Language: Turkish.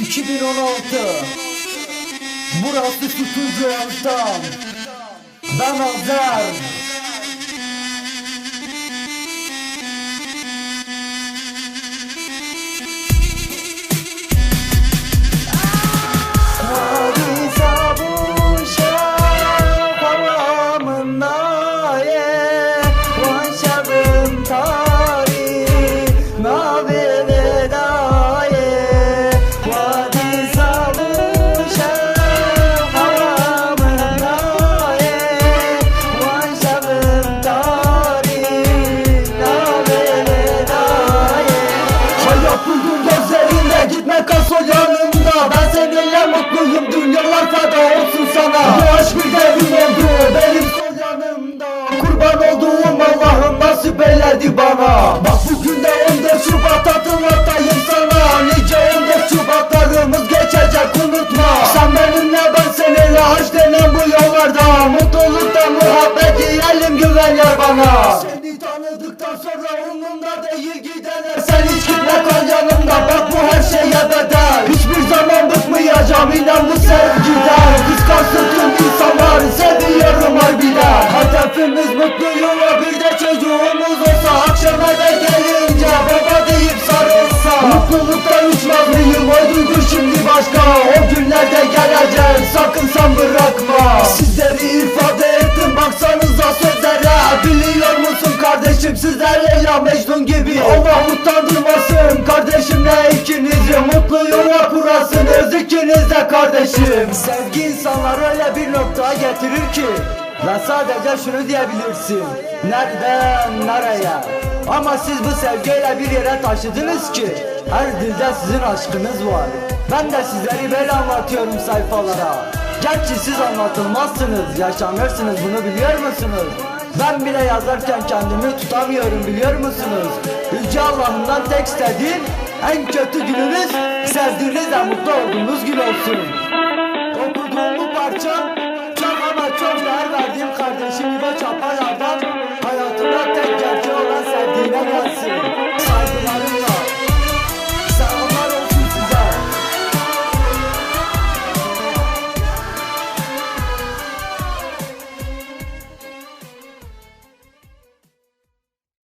2016 Burası tutucu ortam Ben Azer yollarda Mutlulukta muhabbet yiyelim güven yer bana. Seni tanıdıktan sonra umurumda değil gidenler Sen hiç gitme kal yanımda bak bu her şeye bedel. Hiçbir zaman bıkmayacağım inan bu sevgiden. Kıskansın tüm insanlar seviyorum harbiden Hedefimiz mutlu yuva bir de çocuğumuz olsa. Akşam eve gelince baba deyip sarılsa. Mutluluktan uçmaz mıyım? O duygu şimdi başka. O günlerde gelecek sakın sen bırakma kardeşim sizler Leyla Mecnun gibi. Allah utandırmasın kardeşimle ikinizi. Mutlu yuva kurasınız ikiniz de kardeşim. Sevgi insanları öyle bir noktaya getirir ki Ve sadece şunu diyebilirsin. Nereden nereye? Ama siz bu sevgiyle bir yere taşıdınız ki Her dilde sizin aşkınız var. Ben de sizleri böyle anlatıyorum sayfalara. Gerçi siz anlatılmazsınız Yaşanırsınız bunu biliyor musunuz? Ben bile yazarken kendimi tutamıyorum biliyor musunuz? Yüce Allah'ımdan tek istediğim en kötü gününüz sevdiğinizle mutlu olduğunuz gün olsun. Okuduğum bu parça